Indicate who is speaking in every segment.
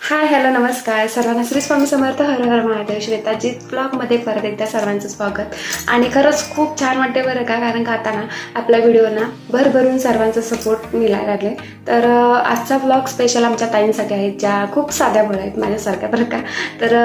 Speaker 1: Hi hello नमस्कार. सर्वांना श्री स्वामी समर्थ हर हर महादेव. श्वेताजीत ब्लॉगमध्ये परत एकदा सर्वांचं स्वागत. आणि खरंच खूप छान वाटते बरं का कारण का आता ना आपल्या व्हिडिओना भरभरून सर्वांचा सपोर्ट मिळायला लागले तर आजचा ब्लॉग स्पेशल आमच्या ताईंसाठी आहे ज्या खूप साध्या बोळ आहेत माझ्यासारख्या बरं का? तर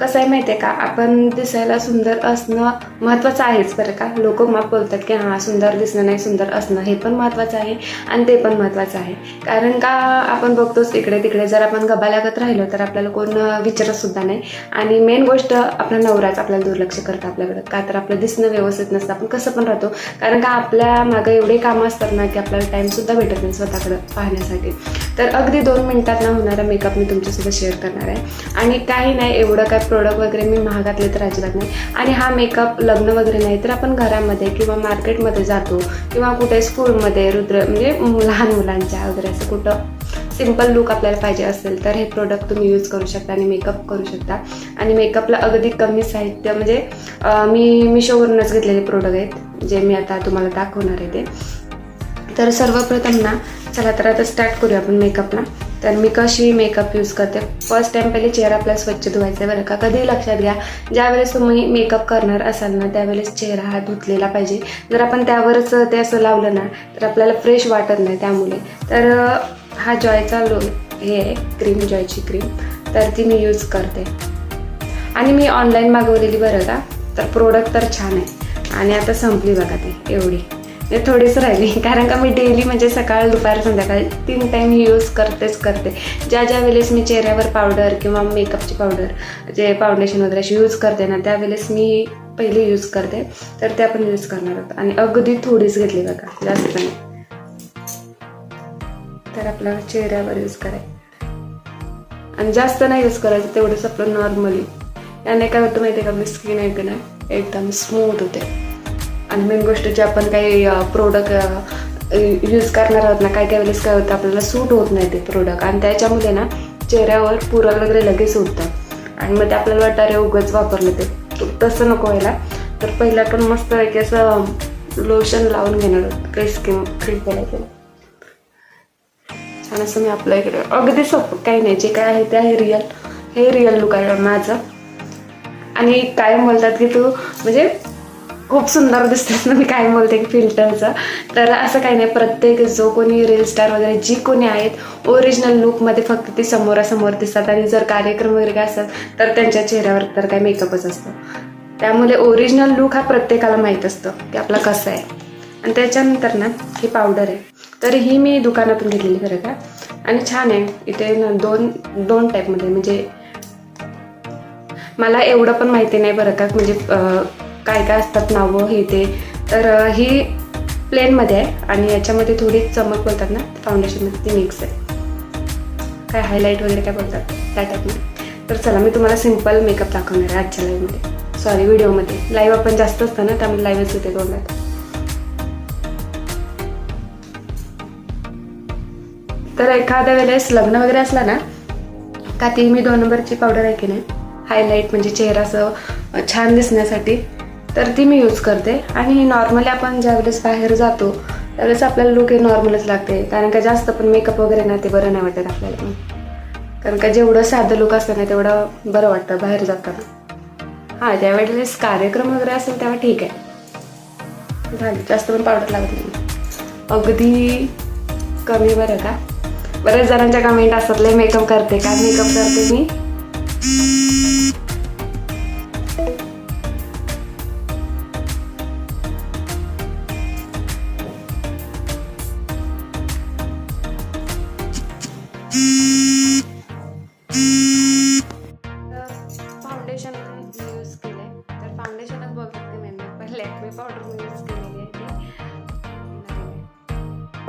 Speaker 1: कसं आहे माहिती आहे का? आपण दिसायला सुंदर असणं महत्त्वाचं आहेच बरं का? लोक मग बोलतात की हां सुंदर दिसणं नाही सुंदर असणं. हे पण महत्त्वाचं आहे आणि ते पण महत्त्वाचं आहे. कारण का आपण बघतोच इकडे तिकडे जर आपण गबा लागत राहिलो तर आपल्याला कोण विचारत सुद्धा नाही. आणि मेन गोष्ट आपला नवराच आपल्याला दुर्लक्ष करतं आपल्याकडं. का तर आपलं दिसणं व्यवस्थित नसतं. आपण कसं पण राहतो. कारण का आपल्या मागं एवढे कामं असतात ना की आपल्याला टाईमसुद्धा भेटत नाही स्वतःकडं पाहण्यासाठी. तर अगदी दोन मिनिटात ना होणारा मेकअप मी तुमच्यासोबत शेअर करणार आहे. आणि काही नाही एवढं काय प्रोडक्ट वगैरे मी महागातले तर अजिबात नाही. आणि हा मेकअप लग्न वगैरे नाही तर आपण घरामध्ये किंवा मार्केटमध्ये जातो किंवा कुठे स्कूलमध्ये रुद्र म्हणजे लहान मुलांच्या वगैरे असं कुठं सिंपल लुक आपल्याला पाहिजे असेल तर हे प्रोडक्ट तुम्ही यूज करू शकता आणि मेकअप करू शकता. आणि मेकअपला अगदी कमी साहित्य म्हणजे मी मिशोवरूनच घेतलेले प्रोडक्ट आहेत जे मी आता तुम्हाला दाखवणार आहे ते. तर सर्वप्रथम ना चला तर आता स्टार्ट करूया आपण मेकअपला तर मी कशी मेकअप यूज करते? फर्स्ट टाइम पहिले चेहरा आपला स्वच्छ धुवायचा आहे बरं का? कधी लक्षात घ्या ज्यावेळेस तुम्ही मेकअप करणार असाल ना त्यावेळेस चेहरा हा धुतलेला पाहिजे. जर आपण त्यावरच ते असं लावलं ना तर आपल्याला फ्रेश वाटत नाही त्यामुळे. तर हा जॉयचा लो हे आहे क्रीम जॉयची क्रीम तर ती मी यूज करते. आणि मी ऑनलाईन मागवलेली बरं का? तर प्रोडक्ट तर छान आहे. आणि आता संपली बघा ती एवढी. ते थोडीच राहिली. कारण का मी डेली म्हणजे सकाळ दुपार संध्याकाळी तीन टाईम यूज करतेच करते. ज्या ज्या वेळेस मी चेहऱ्यावर पावडर किंवा मेकअपची पावडर जे फाउंडेशन वगैरे अशी यूज करते ना त्यावेळेस मी पहिले यूज करते. तर ते आपण यूज करणार आहोत आणि अगदी थोडीच घेतली बघा जास्त नाही. तर आपल्याला चेहऱ्यावर यूज करायचं आणि जास्त नाही यूज करायचं तेवढंच आपलं नॉर्मली याने काय होतं माहिती आहे का आपली स्किन आहे की नाही एकदम स्मूथ होते. आणि मेन गोष्ट जे आपण काही प्रोडक्ट यूज करणार आहोत ना काय काय वेळेस काय होतं आपल्याला सूट होत नाही ते प्रोडक्ट आणि त्याच्यामुळे ना चेहऱ्यावर पुरं वगैरे लगेच उठतं आणि मग ते आपल्याला वाटतं अरे उगाच वापरलं ते. तसं नको व्हायला. तर पहिलं आपण मस्त एक असं लोशन लावून घेणार काही स्किन क्रीम करायचं छान असं मी आपल्या इकडे अगदी सोपं. काही नाही जे काय आहे ते आहे रिअल हे रिअल लुक आहे माझं. आणि कायम बोलतात की तू म्हणजे खूप सुंदर दिसतात ना मी काय बोलते की फिल्टरचं तर असं काही नाही प्रत्येक जो कोणी रील स्टार वगैरे जी कोणी आहेत ओरिजिनल लुकमध्ये फक्त ती समोरासमोर दिसतात आणि जर कार्यक्रम वगैरे काय असतात तर त्यांच्या चेहऱ्यावर तर काय मेकअपच असतो. त्यामुळे ओरिजिनल लुक हा प्रत्येकाला माहीत असतं की आपला कसं आहे. आणि त्याच्यानंतर ना ही पावडर आहे. तर ही मी दुकानातून घेतलेली बरं का. आणि छान आहे इथे ना दोन दोन टाईपमध्ये म्हणजे मला एवढं पण माहिती नाही बरं का म्हणजे काय काय असतात नावं हे ते तर ही प्लेनमध्ये आहे आणि याच्यामध्ये थोडी चमक बोलतात ना फाउंडेशनमध्ये ती मिक्स आहे. काय हायलाईट वगैरे काय बोलतात? त्या टाईपमध्ये तर चला मी तुम्हाला सिंपल मेकअप दाखवणार आहे आजच्या लाईव्हमध्ये सॉरी व्हिडिओमध्ये लाईव्ह आपण जास्त असतं ना त्यामुळे लाईव्हच होते तोंडात तर एखाद्या वेळेस लग्न वगैरे असला ना का ती मी दोन नंबरची पावडर आहे की नाही? हायलाईट म्हणजे चेहरा असं छान दिसण्यासाठी तर ती मी यूज करते. आणि नॉर्मली आपण ज्यावेळेस बाहेर जातो त्यावेळेस आपल्याला लुक हे नॉर्मलच लागते. कारण का जास्त पण मेकअप वगैरे ना ते बरं नाही वाटत आपल्याला. कारण का जेवढं साधं लुक असतं ना तेवढं बरं वाटतं बाहेर जाताना. हां त्यावेळेस कार्यक्रम वगैरे असेल तेव्हा ठीक आहे. झालं. जास्त पण पावडर लागत नाही. अगदी कमी बरं का? बऱ्याच जणांच्या कमेंट असतात लय मेकअप करते काय मेकअप करते मी.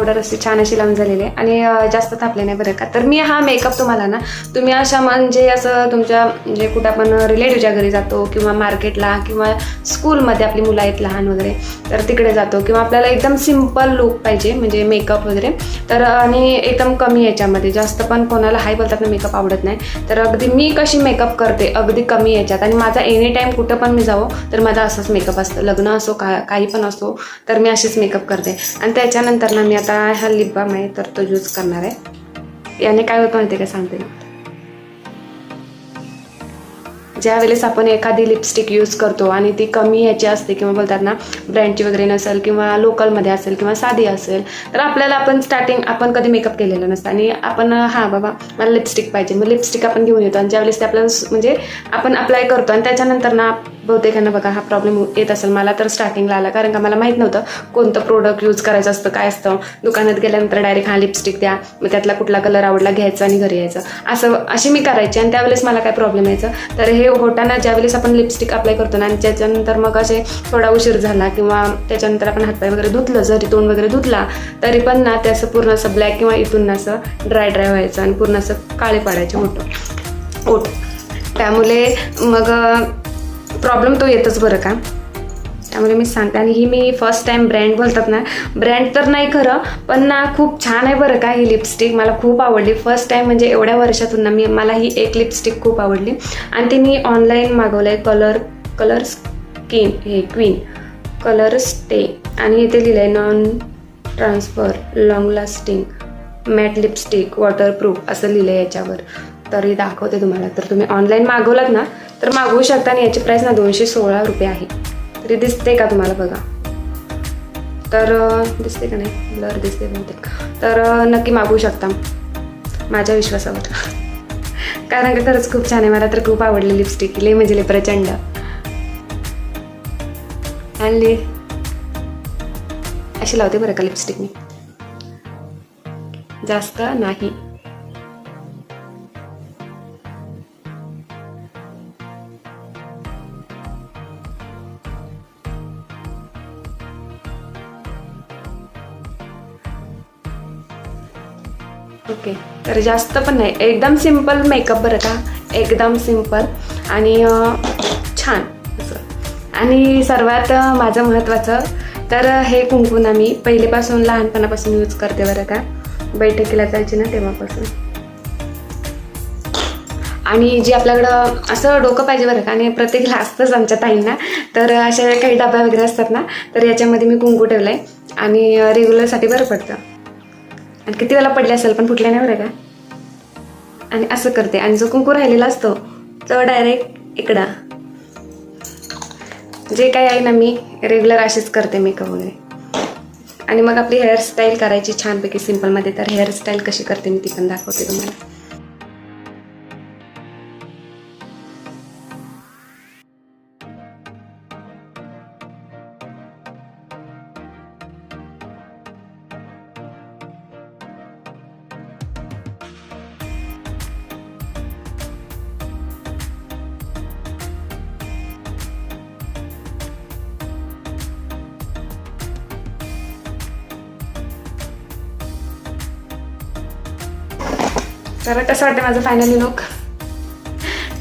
Speaker 1: पावडर अशी छान अशी लावून झालेली आहे. आणि जास्त थापले नाही बरं का. तर मी हा मेकअप तुम्हाला ना तुम्ही अशा म्हणजे असं तुमच्या म्हणजे कुठं आपण रिलेटिव्हच्या घरी जातो किंवा मार्केटला किंवा स्कूलमध्ये आपली मुलं आहेत लहान वगैरे तर तिकडे जातो किंवा आपल्याला एकदम सिंपल लुक पाहिजे म्हणजे मेकअप वगैरे. तर आणि एकदम कमी याच्यामध्ये जास्त पण कोणाला हाय बोलतात ना मेकअप आवडत नाही. तर अगदी मी कशी मेकअप करते अगदी कमी याच्यात. आणि माझा एनी टाईम कुठं पण मी जावं तर माझा असंच मेकअप असतं. लग्न असो का काही पण असो तर मी अशीच मेकअप करते. आणि त्याच्यानंतर ना मी आता हा लिप बाम आहे तर तो यूज करणार आहे. याने काय होतं माहिती का सांगते ज्या वेळेस आपण एखादी लिपस्टिक यूज करतो आणि ती कमी ह्याची असते किंवा बोलतात ना ब्रँडची वगैरे नसेल किंवा लोकलमध्ये असेल किंवा साधी असेल तर आपल्याला आपण स्टार्टिंग आपण कधी मेकअप केलेला नसतं. आणि आपण हां बाबा मला लिपस्टिक पाहिजे. मग लिपस्टिक आपण घेऊन येतो आणि ज्यावेळेस ते आपल्याला म्हणजे आपण अप्लाय करतो आणि त्याच्यानंतर ना बहुतेकांना बघा हा प्रॉब्लेम येत असेल. मला तर स्टार्टिंगला आला कारण का मला माहीत नव्हतं कोणतं प्रोडक्ट यूज करायचं असतं काय असतं. दुकानात गेल्यानंतर डायरेक्ट हा लिपस्टिक द्या मग त्यातला कुठला कलर आवडला घ्यायचा आणि घरी यायचं. असं अशी मी करायची आणि त्यावेळेस मला काय प्रॉब्लेम यायचं. तर हे होताना ज्यावेळेस आपण लिपस्टिक अप्लाय करतो ना आणि त्याच्यानंतर मग असे थोडा उशीर झाला किंवा त्याच्यानंतर आपण हातपाय वगैरे धुतलं जरी तोंड वगैरे धुतला तरी पण ना ते असं पूर्ण असं ब्लॅक किंवा इथून ना असं ड्राय ड्राय व्हायचं आणि पूर्ण असं काळे पाडायचे होतं ओट. त्यामुळे मग प्रॉब्लेम तो येतच बरं का? त्यामुळे मी सांगते. आणि ही मी फर्स्ट टाइम ब्रँड बोलतात ना ब्रँड तर नाही खरं पण ना खूप छान आहे बरं का ही लिपस्टिक मला खूप आवडली. फर्स्ट टाइम म्हणजे एवढ्या वर्षातून ना मी मला ही एक लिपस्टिक खूप आवडली. आणि ती मी ऑनलाईन मागवलं आहे कलर कलर स्किन हे क्वीन कलर स्टे आणि इथे लिहिलं आहे non transfer long lasting matte lipstick waterproof असं लिहिलं आहे याच्यावर. तरी दाखवते तुम्हाला. तर तुम्ही ऑनलाईन मागवलात ना तर मागवू शकता आणि याची प्राईस ना दोनशे सोळा रुपये आहे. तरी दिसते का तुम्हाला बघा? तर दिसते का नाही? ब्लर दिसते बहुतेक. तर नक्की मागवू शकता. माझ्या विश्वासावर. कारण की खरंच खूप छान आहे. मला तर खूप आवडली लिपस्टिक लय म्हणजे लय प्रचंड. आणली अशी लावते बरं का लिपस्टिक मी. जास्त नाही. ओके तर जास्त पण नाही. एकदम सिंपल मेकअप बरं का? एकदम सिंपल आणि छान. असं. आणि सर्वात माझं महत्त्वाचं तर हे कुंकून आम्ही पहिलेपासून लहानपणापासून यूज करते बरं का? बैठकीला जायची ना तेव्हापासून. आणि जे आपल्याकडं असं डोकं पाहिजे बरं का आणि प्रत्येक असतंच आमच्या ताईंना. तर अशा काही डब्या वगैरे असतात ना तर याच्यामध्ये मी कुंकू ठेवलं आहे आणि रेग्युलरसाठी बरं पडतं. आणि किती वेळा पडले असेल पण फुटले नाही बरं का? आणि असं करते. आणि जो कुंकू राहिलेला असतो तो डायरेक्ट इकडा. जे काही आहे ना मी रेग्युलर असेच करते मेकअप वगैरे आणि मग आपली हेअरस्टाईल करायची छानपैकी सिम्पलमध्ये तर हेअरस्टाईल कशी करते मी ती पण दाखवते तुम्हाला. तर कसं वाटतं माझं फायनली लुक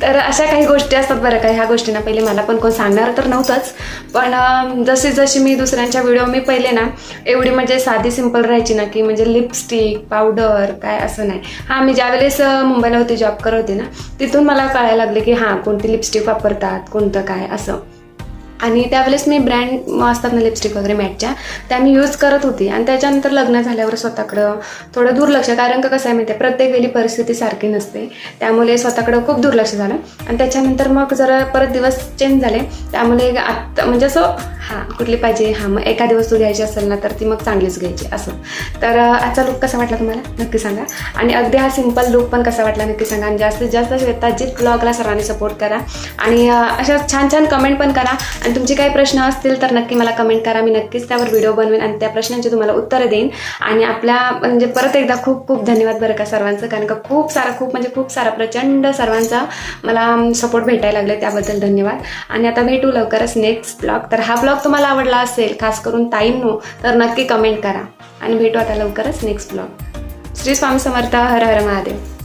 Speaker 1: तर अशा काही गोष्टी असतात बरं का ह्या गोष्टींना पहिले मला पण कोण सांगणार तर नव्हतंच. पण जशी जशी मी दुसऱ्यांच्या व्हिडिओ मी पहिले ना एवढी म्हणजे साधी सिंपल राहायची ना की म्हणजे लिपस्टिक पावडर काय असं नाही. हां मी ज्यावेळेस मुंबईला होती जॉब करत होते ना तिथून मला कळायला लागले की हां कोणती लिपस्टिक वापरतात कोणतं काय असं. आणि त्यावेळेस मी ब्रँड असतात ना लिपस्टिक वगैरे मॅटच्या त्या मी यूज करत होती. आणि त्याच्यानंतर लग्न झाल्यावर स्वतःकडं थोडं दुर्लक्ष. कारण का कसं आहे माहिती आहे प्रत्येक वेळी परिस्थिती सारखी नसते. त्यामुळे स्वतःकडं खूप दुर्लक्ष झालं. आणि त्याच्यानंतर मग जरा परत दिवस चेंज झाले. त्यामुळे आत्ता म्हणजे असं हां कुठली पाहिजे? हां मग एखादी वस्तू घ्यायची असेल ना तर ती मग चांगलीच घ्यायची असं. तर आजचा लुक कसा वाटला तुम्हाला? नक्की सांगा. आणि अगदी हा सिंपल लुक पण कसा वाटला? नक्की सांगा. आणि जास्तीत जास्त श्वेताजीत ब्लॉगला सर्वांनी सपोर्ट करा. आणि अशा छान छान कमेंट पण करा. आणि तुमचे काही प्रश्न असतील तर नक्की मला कमेंट करा. मी नक्कीच त्यावर व्हिडिओ बनवेन आणि त्या प्रश्नांची तुम्हाला उत्तरं देईन. आणि आपल्या म्हणजे परत एकदा खूप खूप धन्यवाद बरं का सर्वांचं. कारण का खूप सारा खूप म्हणजे खूप सारा प्रचंड सर्वांचा मला सपोर्ट भेटायला लागला त्याबद्दल धन्यवाद. आणि आता भेटू लवकरच नेक्स्ट ब्लॉग तर हा ब्लॉग तुम्हाला आवडला असेल खास करून ताईंनो तर नक्की कमेंट करा. आणि भेटू आता लवकरच नेक्स्ट ब्लॉग श्री स्वामी समर्थ हर हर महादेव.